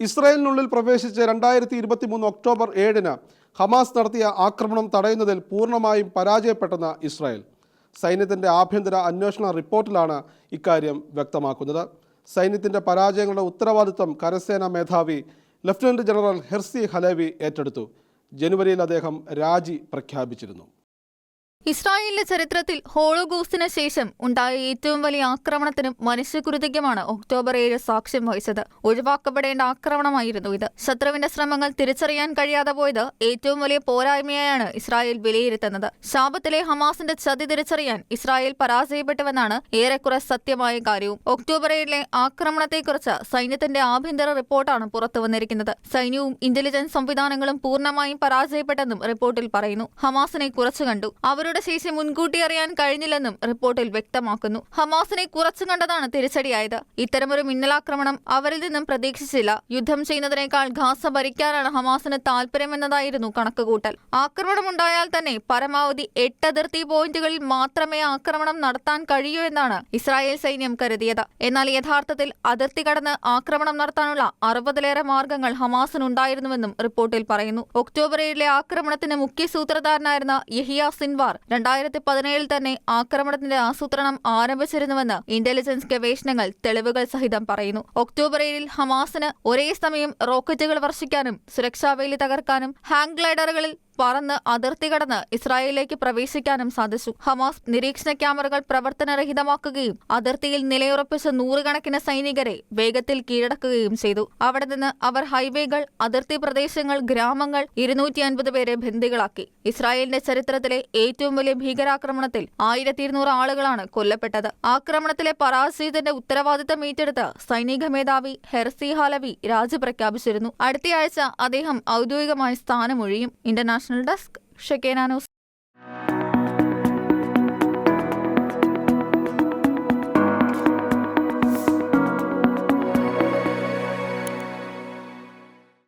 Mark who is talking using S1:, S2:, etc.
S1: ഇസ്രായേലിനുള്ളിൽ പ്രവേശിച്ച് രണ്ടായിരത്തി ഇരുപത്തി മൂന്ന് ഒക്ടോബർ ഏഴിന് ഹമാസ് നടത്തിയ ആക്രമണം തടയുന്നതിൽ പൂർണമായും പരാജയപ്പെട്ടെന്ന ഇസ്രായേൽ. സൈന്യത്തിന്റെ ആഭ്യന്തര അന്വേഷണ റിപ്പോർട്ടിലാണ് ഇക്കാര്യം വ്യക്തമാക്കുന്നത്. സൈന്യത്തിന്റെ പരാജയങ്ങളുടെ ഉത്തരവാദിത്വം കരസേനാ മേധാവി ലഫ്റ്റനന്റ് ജനറൽ ഹെർസി ഹലേവി ഏറ്റെടുത്തു. ജനുവരിയിൽ അദ്ദേഹം രാജി പ്രഖ്യാപിച്ചിരുന്നു.
S2: ഇസ്രായേലിന്റെ ചരിത്രത്തിൽ ഹോളോഗോസ്റ്റിന് ശേഷം ഉണ്ടായ ഏറ്റവും വലിയ ആക്രമണത്തിനും മനുഷ്യകുരുതിക്കുമാണ് ഒക്ടോബർ ഏഴ് സാക്ഷ്യം വഹിച്ചത്. ഒഴിവാക്കപ്പെടേണ്ട ആക്രമണമായിരുന്നു ഇത്. ശത്രുവിന്റെ ശ്രമങ്ങൾ തിരിച്ചറിയാൻ കഴിയാതെ പോയത് ഏറ്റവും വലിയ പോരായ്മയായാണ് ഇസ്രായേൽ വിലയിരുത്തുന്നത്. ശാപത്തിലെ ഹമാസിന്റെ ചതി തിരിച്ചറിയാൻ ഇസ്രായേൽ പരാജയപ്പെട്ടുവെന്നാണ് ഏറെക്കുറെ സത്യമായ കാര്യവും. ഒക്ടോബർ ഏഴിലെ ആക്രമണത്തെക്കുറിച്ച് സൈന്യത്തിന്റെ ആഭ്യന്തര റിപ്പോർട്ടാണ് പുറത്തു വന്നിരിക്കുന്നത്. സൈന്യവും ഇന്റലിജൻസ് സംവിധാനങ്ങളും പൂർണമായും പരാജയപ്പെട്ടെന്നും റിപ്പോർട്ടിൽ പറയുന്നു. ഹമാസിനെ കുറച്ചു കണ്ടു. അവരുടെ ശേഷി മുൻകൂട്ടി അറിയാൻ കഴിഞ്ഞില്ലെന്നും റിപ്പോർട്ടിൽ വ്യക്തമാക്കുന്നു. ഹമാസിനെ കുറച്ചു കണ്ടതാണ് തിരിച്ചടിയായത്. ഇത്തരമൊരു മിന്നലാക്രമണം അവരിൽ നിന്നും പ്രതീക്ഷിച്ചില്ല. യുദ്ധം ചെയ്യുന്നതിനേക്കാൾ ഖാസ ഭരിക്കാനാണ് ഹമാസിന് താൽപര്യമെന്നതായിരുന്നു കണക്കുകൂട്ടൽ. ആക്രമണമുണ്ടായാൽ തന്നെ പരമാവധി എട്ട് അതിർത്തി പോയിന്റുകളിൽ മാത്രമേ ആക്രമണം നടത്താൻ കഴിയൂ എന്നാണ് ഇസ്രായേൽ സൈന്യം കരുതിയത്. എന്നാൽ യഥാർത്ഥത്തിൽ അതിർത്തി കടന്ന് ആക്രമണം നടത്താനുള്ള അറുപതിലേറെ മാർഗങ്ങൾ ഹമാസിനുണ്ടായിരുന്നുവെന്നും റിപ്പോർട്ടിൽ പറയുന്നു. ഒക്ടോബർ ഏഴിലെ ആക്രമണത്തിന് മുഖ്യ സൂത്രധാരനായിരുന്ന യഹിയ സിൻവാർ രണ്ടായിരത്തി പതിനേഴിൽ തന്നെ ആക്രമണത്തിന്റെ ആസൂത്രണം ആരംഭിച്ചിരുന്നുവെന്ന് ഇന്റലിജൻസ് ഗവേഷണങ്ങൾ തെളിവുകൾ സഹിതം പറയുന്നു. ഒക്ടോബർ ഏഴിൽ ഹമാസിന് ഒരേ സമയം റോക്കറ്റുകൾ വർഷിക്കാനും സുരക്ഷാവേലി തകർക്കാനും ഹാങ് ഗ്ലൈഡറുകളിൽ പറന്ന് അതിർത്തി കടന്ന് ഇസ്രായേലിലേക്ക് പ്രവേശിക്കാനും സാധിച്ചു. ഹമാസ് നിരീക്ഷണ ക്യാമറകൾ പ്രവർത്തനരഹിതമാക്കുകയും അതിർത്തിയിൽ നിലയുറപ്പിച്ച നൂറുകണക്കിന് സൈനികരെ വേഗത്തിൽ കീഴടക്കുകയും ചെയ്തു. അവിടെ നിന്ന് അവർ ഹൈവേകൾ അതിർത്തി പ്രദേശങ്ങൾ ഗ്രാമങ്ങൾ ഇരുന്നൂറ്റി അൻപത് പേരെ ബന്ദികളാക്കി. ഇസ്രായേലിന്റെ ചരിത്രത്തിലെ ഏറ്റവും വലിയ ഭീകരാക്രമണത്തിൽ ആയിരത്തി ഇരുന്നൂറ് ആളുകളാണ് കൊല്ലപ്പെട്ടത്. ആക്രമണത്തിലെ പരാജയത്തിന്റെ ഉത്തരവാദിത്തം ഏറ്റെടുത്ത് സൈനിക മേധാവി ഹെർസി ഹാലവി രാജി പ്രഖ്യാപിച്ചിരുന്നു അടുത്തയാഴ്ച അദ്ദേഹം ഔദ്യോഗികമായി സ്ഥാനമൊഴിയും ഇന്റർനാഷണൽ ഡെസ്ക് ഷെക്കേന ന്യൂസ്